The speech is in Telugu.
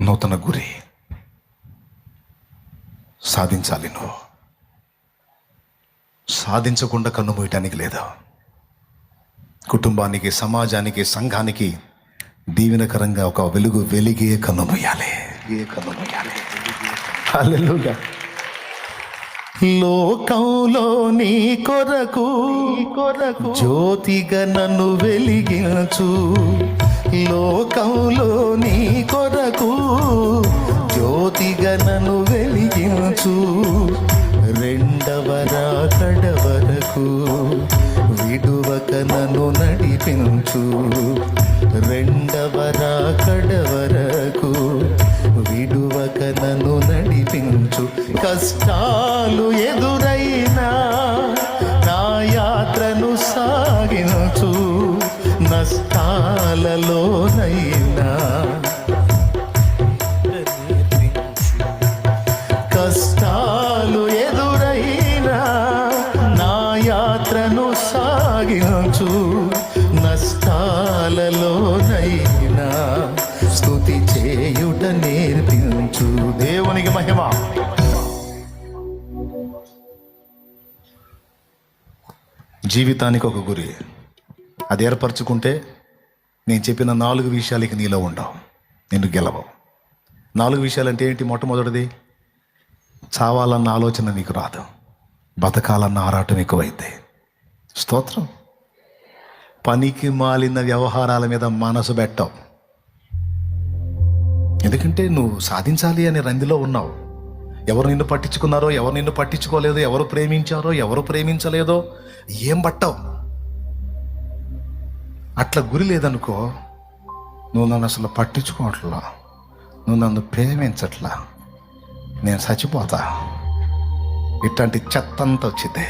నూతన గురి సాధించాలి నువ్వు. సాధించకుండా కన్ను మూయటానికి లేదా? కుటుంబానికి సమాజానికి సంఘానికి దీవెనకరంగా ఒక వెలుగు వెలిగే కన్నుమూయాలి ఏ కన్ను మూయాలి. లోకంలో నీ కొరకు కొరకు జ్యోతిగా నన్ను వెలిగించు. లోకంలో నీ కొరకు జ్యోతిగా నన్ను వెలిగించు. రెండవ రాకడ వరకు విడువక నన్ను నడిపించు. రెండవ రాకడ వరకు విడువక నన్ను నడిపించు. కష్టాలు ఎదురైన కష్టాలలోనైనా కష్టాలు ఎదురైనా నా యాత్రను సాగించు. నష్టాలలోనైనా స్తుతి చేయుట నేర్పించు. దేవునికి మహిమ. జీవితానికి ఒక గురి. అది ఏర్పరచుకుంటే నేను చెప్పిన నాలుగు విషయాలకి నీలో ఉండవు. నిన్ను గెలవవు నాలుగు విషయాలు అంటే ఏంటి మొట్టమొదటిది? చావాలన్న ఆలోచన నీకు రాదు. బతకాలన్న ఆరాటం ఎక్కువైతే. స్తోత్రం. పనికి మాలిన వ్యవహారాల మీద మనసు పెట్టవు. ఎందుకంటే నువ్వు సాధించాలి అనే రందిలో ఉన్నావు. ఎవరు నిన్ను పట్టించుకున్నారో ఎవరు నిన్ను పట్టించుకోలేదో ఎవరు ప్రేమించారో ఎవరు ప్రేమించలేదో ఏం పట్టావు. అట్లా గురి లేదనుకో నువ్వు నన్ను అసలు పట్టించుకోవట్లా. నువ్వు నన్ను ప్రేమించట్లా. నేను చచ్చిపోతా. ఇట్లాంటి చెత్తంతా వచ్చింది